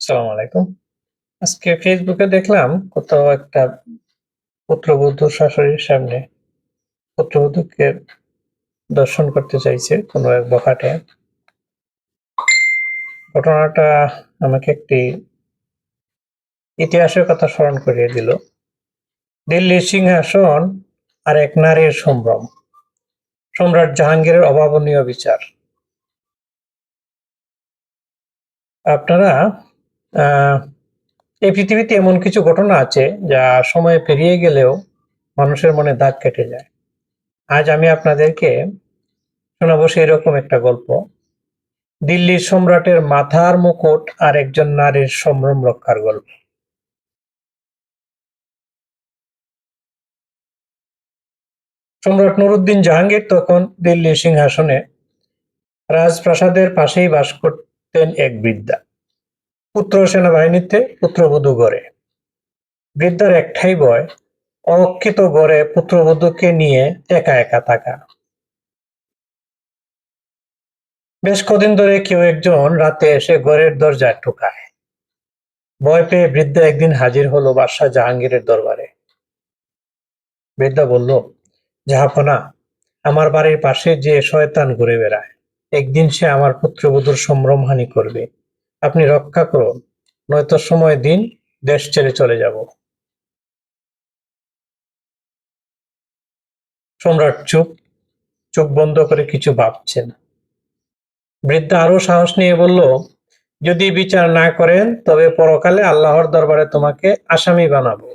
আসসালামু আলাইকুম। আজকে ফেসবুকে দেখলাম কোথাও একটা পুত্রবধূ শাশুড়ির সামনে পুত্রবধূকে দর্শন করতে চাইছে কোনো এক বখাটে। ঘটনাটা আমাকে একটি ইতিহাসের কথা স্মরণ করিয়ে দিল। দিল্লির সিংহাসন আর এক নারীর সম্ভ্রম। সম্রাট জাহাঙ্গীরের অভাবনীয় বিচার। আপনারা এই পৃথিবীতে এমন কিছু ঘটনা আছে যা সময়ে পেরিয়ে গেলেও মানুষের মনে দাগ কেটে যায়। আজ আমি আপনাদেরকে শোনাবো সেই রকম একটা গল্প। দিল্লির সম্রাটের মাথার মুকুট আর একজন নারীর সম্ভ্রম রক্ষার গল্প। সম্রাট নুরুদ্দিন জাহাঙ্গীর তখন দিল্লির সিংহাসনে রাজপ্রাসাদের পাশেই বাস করতেন এক বৃদ্ধা। পুত্র সেনাবাহিনীতে পুত্রবধূ গড়ে। বৃদ্ধার একটাই বয় অরক্ষিত গড়ে পুত্রবধূকে নিয়ে একা একা থাকা। বেশ কদিন ধরে কেউ একজন রাতে এসে ঘরের দরজায় ঠোকায়। ভয় পেয়ে বৃদ্ধা একদিন হাজির হলো বাদশাহ জাহাঙ্গীরের দরবারে। বৃদ্ধা বলল, জাহাপনা, আমার বাড়ির পাশে যে শয়তান ঘুরে বেড়ায়, একদিন সে আমার পুত্রবধূর সম্ভ্রমহানি করবে। আপনি রক্ষা করুন, নয়তো সময় দিন, দেশ ছেড়ে চলে যাব। সম্রাট চুপ, চোখ বন্ধ করে কিছু ভাবছেন। বৃদ্ধা আরও সাহস নিয়ে বলল, যদি বিচার না করেন, তবে পরকালে আল্লাহর দরবারে তোমাকে আসামি বানাবো।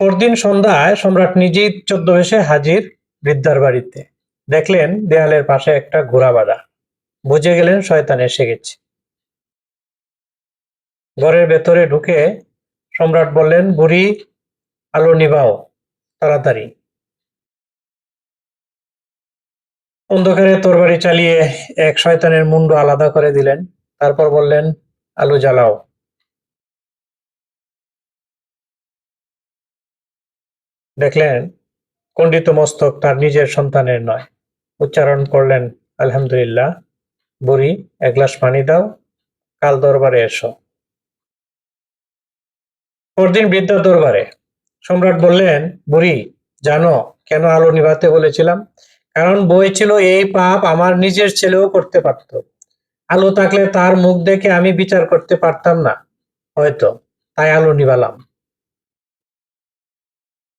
পরদিন সন্ধ্যায় সম্রাট নিজেই ছদ্মবেশে হাজির বৃদ্ধার বাড়িতে। দেখলেন দেয়ালের পাশে একটা ঘোড়া বাঁধা। বুঝে গেলেন শয়তান এসে গেছে। ঘরের ভেতরে ঢুকে সম্রাট বললেন, বুড়ি, আলো নিভাও, তাড়াতাড়ি। অন্ধকারে তরবারি চালিয়ে এক শয়তানের মুন্ড আলাদা করে দিলেন। তারপর বললেন, আলো জ্বালাও। দেখলেন, খণ্ডিত মস্তক তার নিজের সন্তানের নয়। উচ্চারণ করলেন, আলহামদুলিল্লাহ, বুড়ি, এক গ্লাস পানি দাও, কাল দরবারে এসো। পরদিন বৃদ্ধা দরবারে সম্রাট বললেন, বুড়ি, জানো কেন আলো নিভাতে বলেছিলাম? কারণ বই ছিল এই পাপ আমার নিজের ছেলেও করতে পারত। আলো থাকলে তার মুখ দেখে আমি বিচার করতে পারতাম না, হয়তো তাই আলো নিভালাম।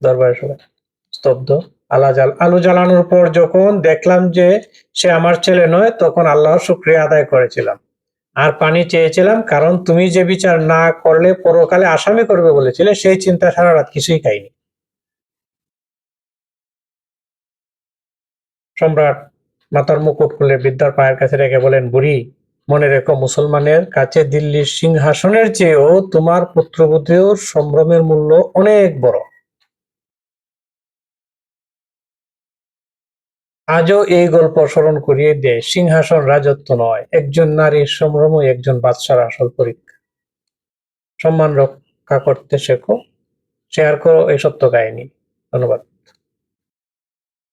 দরবারে সবাই স্তব্ধ। আলা জাল আলো জ্বালানোর পর যখন দেখলাম যে সে আমার ছেলে নয়, তখন আল্লাহর শুক্রিয়া আদায় করেছিলাম। আর পানি চেয়েছিলাম, কারণ তুমি যে বিচার না করলে পরকালে আসামি করবে বলেছিলে, সেই চিন্তা সারা রাত কিছুই খাইনি। সম্রাট মাতার মুকুট খুলে বিদ্যার পায়ের কাছে রেখে বলেন, বুড়ি, মনে রেখো মুসলমানের কাছে দিল্লির সিংহাসনের চেয়েও তোমার পুত্রবধূর সম্ভ্রমের মূল্য অনেক বড়। আজও এই গল্প স্মরণ করিয়ে দেয়, সিংহাসন রাজত্ব নয়, একজন নারীর সম্ভ্রমই একজন বাদশার আসল পরীক্ষা। সম্মান রক্ষা করতে শেখো, শেয়ার করো এই সত্য কাহিনী। ধন্যবাদ।